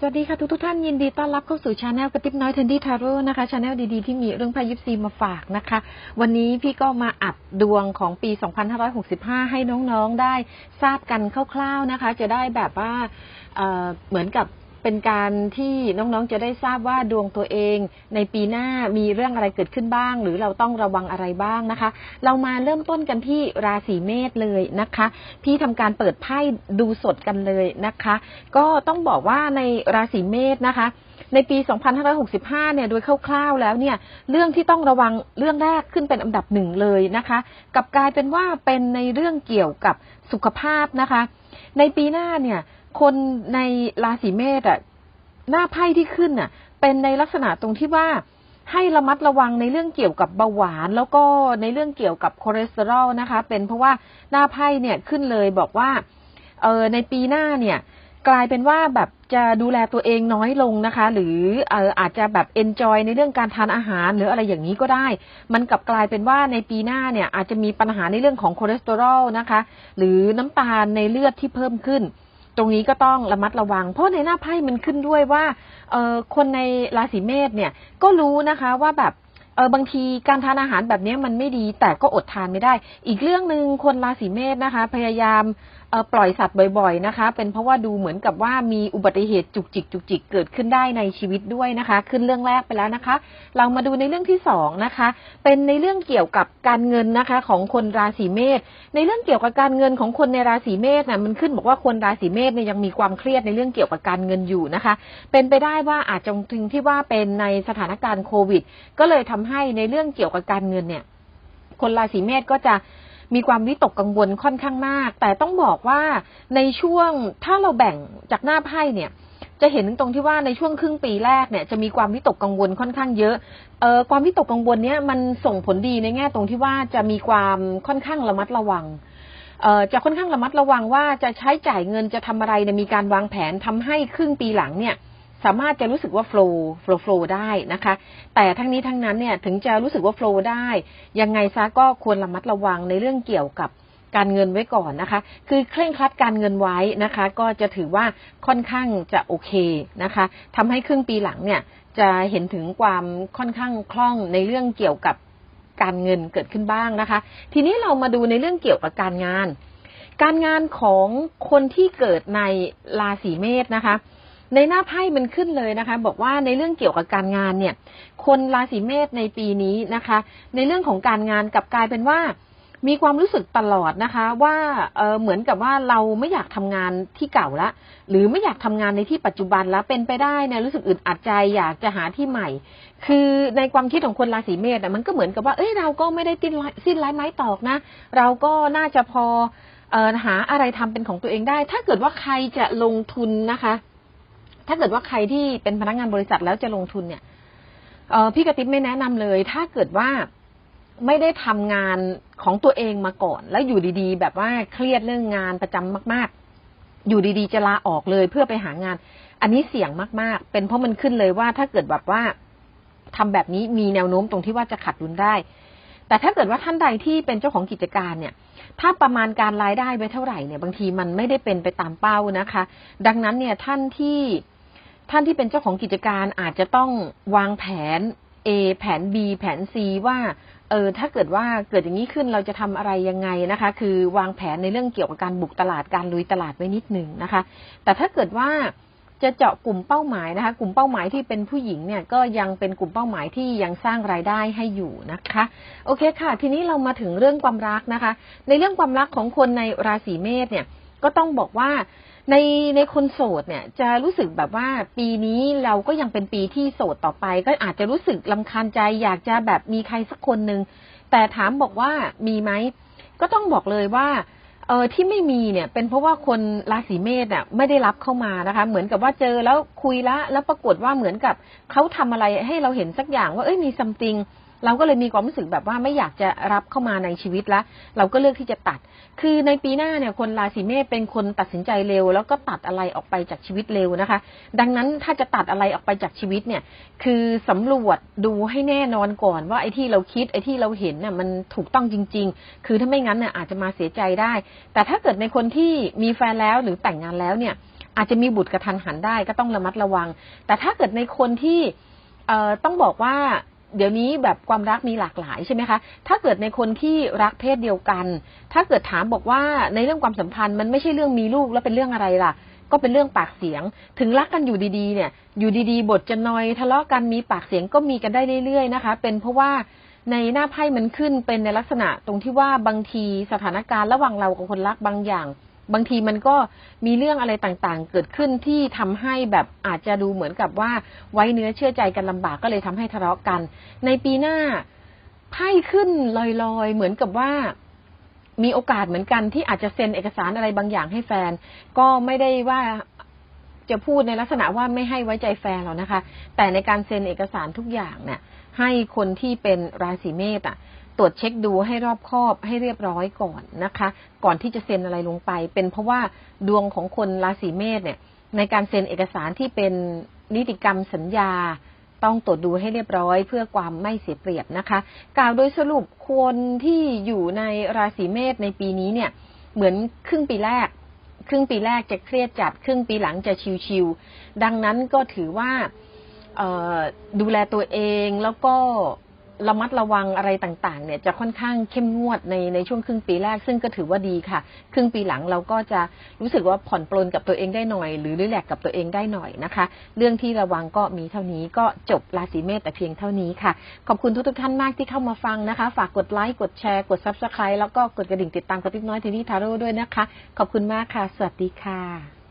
สวัสดีค่ะทุกทุกท่านยินดีต้อนรับเข้าสู่ชาแนลกระติบน้อยเทนดี้ทาโร่นะคะชาแนลดีๆที่มีเรื่องพายิปซีมาฝากนะคะ วันนี้พี่ก็มาอัดดวงของปี 2565 ให้น้องๆได้ทราบกันคร่าวๆนะคะ จะได้แบบว่าเเหมือนกับ เป็นการที่น้องๆจะได้ทราบว่าดวงตัวเอง ในปีหน้ามีเรื่องอะไรเกิดขึ้นบ้าง หรือเราต้องระวังอะไรบ้างนะคะ เรามาเริ่มต้นกันที่ราศีเมษเลยนะคะ พี่ทำการเปิดไพ่ดูสดกันเลยนะคะ ก็ต้องบอกว่าในราศีเมษนะคะในปี 2565 เนี่ย โดยคร่าวๆ แล้วเนี่ย เรื่องที่ต้องระวังเรื่องแรกขึ้นเป็นอันดับหนึ่งเลยนะคะ กับกลายเป็นว่าเป็นในเรื่องเกี่ยวกับสุขภาพนะคะ ในปีหน้าเนี่ย คนในราศีเมษอะ หน้าไพ่ที่ขึ้นน่ะ เป็นในลักษณะตรงที่ว่าให้ระมัดระวังในเรื่องเกี่ยวกับเบาหวานแล้วก็ในเรื่องเกี่ยวกับคอเลสเตอรอลนะคะ เป็นเพราะว่าหน้าไพ่เนี่ยขึ้นเลยบอกว่าเออในปีหน้าเนี่ย กลายเป็นว่าแบบจะดูแลตัวเองน้อยลงนะคะ หรือเอออาจจะแบบเอนจอยในเรื่องการทานอาหารหรืออะไรอย่างนี้ก็ได้ มันกลับกลายเป็นว่าในปีหน้าเนี่ยอาจจะมีปัญหาในเรื่องของคอเลสเตอรอลนะคะ หรือน้ำตาลในเลือดที่เพิ่มขึ้น ตรงนี้ก็ต้องระมัดระวัง เพราะในหน้าไพ่มันขึ้นด้วยว่าเออคนในราศีเมษเนี่ยก็รู้นะคะว่าแบบเออบางทีการทานอาหารแบบนี้มันไม่ดีแต่ก็อดทานไม่ได้ อีกเรื่องหนึ่งคนราศีเมษนะคะ พยายาม ปล่อยสัตว์บ่อย ๆนะคะ เป็นเพราะว่าดูเหมือนกับว่ามีอุบัติเหตุจุกจิกจุกจิกเกิดขึ้นได้ในชีวิตด้วยนะคะ ขึ้นเรื่องแรกไปแล้วนะคะ เรามาดูในเรื่องที่สองนะคะ เป็นในเรื่องเกี่ยวกับการเงินนะคะ ของคนราศีเมษในเรื่องเกี่ยวกับการเงินของคนในราศีเมษน่ะมันขึ้นบอกว่าคนราศีเมษเนี่ยยังมีความเครียดในเรื่องเกี่ยวกับการเงินอยู่นะคะ เป็นไปได้ว่าอาจจะถึงที่ว่าเป็นในสถานการณ์โควิด ก็เลยทำให้ในเรื่องเกี่ยวกับการเงินเนี่ย คนราศีเมษก็จะ มีความวิตกกังวลค่อนข้างมาก แต่ต้องบอกว่าในช่วงถ้าเราแบ่งจากหน้าไพ่เนี่ยจะเห็นตรงที่ว่าในช่วงครึ่งปีแรกเนี่ยจะมีความวิตกกังวลค่อนข้างเยอะเอ่อความวิตกกังวลเนี่ยมันส่งผลดีในแง่ตรงที่ว่าจะมีความค่อนข้างระมัดระวังเอ่อจะค่อนข้างระมัดระวังว่าจะใช้จ่ายเงินจะทำอะไรเนี่ยมีการวางแผนทำให้ครึ่งปีหลังเนี่ย สามารถจะรู้สึกว่าโฟล์โฟล์โฟล์ได้นะคะ แต่ทั้งนี้ทั้งนั้นเนี่ยถึงจะรู้สึกว่าโฟล์ได้ ยังไงซะก็ควรระมัดระวังในเรื่องเกี่ยวกับการเงินไว้ก่อนนะคะ คือเคร่งครัดการเงินไว้นะคะ ก็จะถือว่าค่อนข้างจะโอเคนะคะทำให้ครึ่งปีหลังเนี่ยจะเห็นถึงความค่อนข้างคล่องในเรื่องเกี่ยวกับการเงินเกิดขึ้นบ้างนะคะ ทีนี้เรามาดูในเรื่องเกี่ยวกับการงาน การงานของคนที่เกิดในราศีเมษนะคะ ในหน้าไพ่มันขึ้นเลยนะคะ บอกว่าในเรื่องเกี่ยวกับการงานเนี่ย คนราศีเมษในปีนี้นะคะ ในเรื่องของการงานกลับกลายเป็นว่า มีความรู้สึกตลอดนะคะ ว่าเเหมือนกับว่าเราไม่อยากทำงานที่เก่าละ หรือไม่อยากทำงานในที่ปัจจุบันแล้วเป็นไปได้เนี่ยรู้สึกอึดอัดใจอยากจะหาที่ใหม่ คือในความคิดของคนราศีเมษอะมันก็เหมือนกับว่าเอ้ยเราก็ไม่ได้สิ้นสิ้นไร้ไม้ตอกนะ เราก็น่าจะพอออหาอะไรทำเป็นของตัวเองได้ ถ้าเกิดว่าใครจะลงทุนนะคะ ถ้าเกิดว่าใครที่เป็นพนักงานบริษัทแล้วจะลงทุนเนี่ยเออพี่กระติบไม่แนะนำเลย ถ้าเกิดว่าไม่ได้ทำงานของตัวเองมาก่อน แล้วอยู่ดีๆ แบบว่าเครียดเรื่องงานประจำมาก ๆ อยู่ดีๆ จะลาออกเลยเพื่อไปหางาน อันนี้เสี่ยงมากๆ เป็นเพราะมันขึ้นเลยว่าถ้าเกิดแบบว่าทำแบบนี้มีแนวโน้มตรงที่ว่าจะขาดดุลได้ แต่ถ้าเกิดว่าท่านใดที่เป็นเจ้าของกิจการเนี่ย ถ้าประมาณการรายได้ไว้เท่าไหร่เนี่ย บางทีมันไม่ได้เป็นไปตามเป้านะคะ ดังนั้นเนี่ยท่านที่ ท่านที่เป็นเจ้าของกิจการอาจจะต้องวางแผน A แผน B แผน C ว่าเออถ้าเกิดว่าเกิดอย่างนี้ขึ้นเราจะทำอะไรยังไงนะคะ คือวางแผนในเรื่องเกี่ยวกับการบุกตลาดการลุยตลาดไว้นิดหนึ่งนะคะ แต่ถ้าเกิดว่าจะเจาะกลุ่มเป้าหมายนะคะ กลุ่มเป้าหมายที่เป็นผู้หญิงเนี่ยก็ยังเป็นกลุ่มเป้าหมายที่ยังสร้างรายได้ให้อยู่นะคะ โอเคค่ะ ทีนี้เรามาถึงเรื่องความรักนะคะ ในเรื่องความรักของคนในราศีเมษเนี่ย ก็ต้องบอกว่าในในคนโสดเนี่ย จะรู้สึกแบบว่าปีนี้เราก็ยังเป็นปีที่โสดต่อไป ก็อาจจะรู้สึกลำคาญใจ อยากจะแบบมีใครสักคนหนึ่งแต่ถามบอกว่ามีไหมก็ต้องบอกเลยว่าเออที่ไม่มีเนี่ย เป็นเพราะว่าคนราศีเมษอะไม่ได้รับเข้ามานะคะ เหมือนกับว่าเจอแล้วคุยละ แล้วปรากฏว่าเหมือนกับเขาทำอะไรให้เราเห็นสักอย่างว่าเอ้ยมีซัมติง เราก็เลยมีความรู้สึกแบบว่าไม่อยากจะรับเข้ามาในชีวิตละเราก็เลือกที่จะตัด คือในปีหน้าเนี่ยคนราศีเมษเป็นคนตัดสินใจเร็ว แล้วก็ตัดอะไรออกไปจากชีวิตเร็วนะคะ ดังนั้นถ้าจะตัดอะไรออกไปจากชีวิตเนี่ย คือสำรวจดูให้แน่นอนก่อนว่าไอ้ที่เราคิดไอ้ที่เราเห็นน่ะมันถูกต้องจริง ๆ คือถ้าไม่งั้นเนี่ยอาจจะมาเสียใจได้ แต่ถ้าเกิดในคนที่มีแฟนแล้วหรือแต่งงานแล้วเนี่ย อาจจะมีบุตรกระทันหันได้ก็ต้องระมัดระวัง แต่ถ้าเกิดในคนที่เอ่อต้องบอกว่า เดี๋ยวนี้แบบความรักมีหลากหลายใช่ไหมคะ ถ้าเกิดในคนที่รักเพศเดียวกัน ถ้าเกิดถามบอกว่าในเรื่องความสัมพันธ์มันไม่ใช่เรื่องมีลูกแล้วเป็นเรื่องอะไรล่ะ ก็เป็นเรื่องปากเสียง ถึงรักกันอยู่ดีๆ เนี่ย อยู่ดีๆ บทจะนอยทะเลาะกันมีปากเสียงก็มีกันได้เรื่อยๆนะคะ เป็นเพราะว่าในหน้าไพ่มันขึ้นเป็นในลักษณะตรงที่ว่าบางทีสถานการณ์ระหว่างเรากับคนรักบางอย่าง บางทีมันก็มีเรื่องอะไรต่างๆ เกิดขึ้นที่ทำให้แบบอาจจะดูเหมือนกับว่าไว้เนื้อเชื่อใจกันลำบากก็เลยทำให้ทะเลาะกัน ในปีหน้าไพ่ขึ้นลอยๆ เหมือนกับว่ามีโอกาสเหมือนกันที่อาจจะเซ็นเอกสารอะไรบางอย่างให้แฟน ก็ไม่ได้ว่าจะพูดในลักษณะว่าไม่ให้ไว้ใจแฟนหรอกนะคะ แต่ในการเซ็นเอกสารทุกอย่างเนี่ยให้คนที่เป็นราศีเมษอะ ตรวจเช็คดูให้รอบคอบให้เรียบร้อยก่อนนะคะ ก่อนที่จะเซ็นอะไรลงไป เป็นเพราะว่าดวงของคนราศีเมษเนี่ยในการเซ็นเอกสารที่เป็นนิติกรรมสัญญา ต้องตรวจดูให้เรียบร้อย เพื่อความไม่เสียเปรียบนะคะ กล่าวโดยสรุปคนที่อยู่ในราศีเมษในปีนี้เนี่ย เหมือนครึ่งปีแรก ครึ่งปีแรกจะเครียดจัด ครึ่งปีหลังจะชิวๆดังนั้นก็ถือว่าดูแลตัวเองแล้วก็ ระมัดระวังอะไรต่างๆ เนี่ยจะค่อนข้างเข้มงวดในในช่วงครึ่งปีแรก ซึ่งก็ถือว่าดีค่ะ ครึ่งปีหลังเราก็จะรู้สึกว่าผ่อนปลนกับตัวเองได้หน่อย หรือรีแลกกับตัวเองได้หน่อยนะคะ เรื่องที่ระวังก็มีเท่านี้ก็จบราศีเมษแต่เพียงเท่านี้ค่ะ ขอบคุณทุกๆท่านมากที่เข้ามาฟังนะคะ ฝากกดไลค์กดแชร์กด subscribe แล้วก็กดกระดิ่งติดตามกระติ๊บน้อยทีนี่ทาโร่ด้วยนะคะ ขอบคุณมากค่ะ สวัสดีค่ะ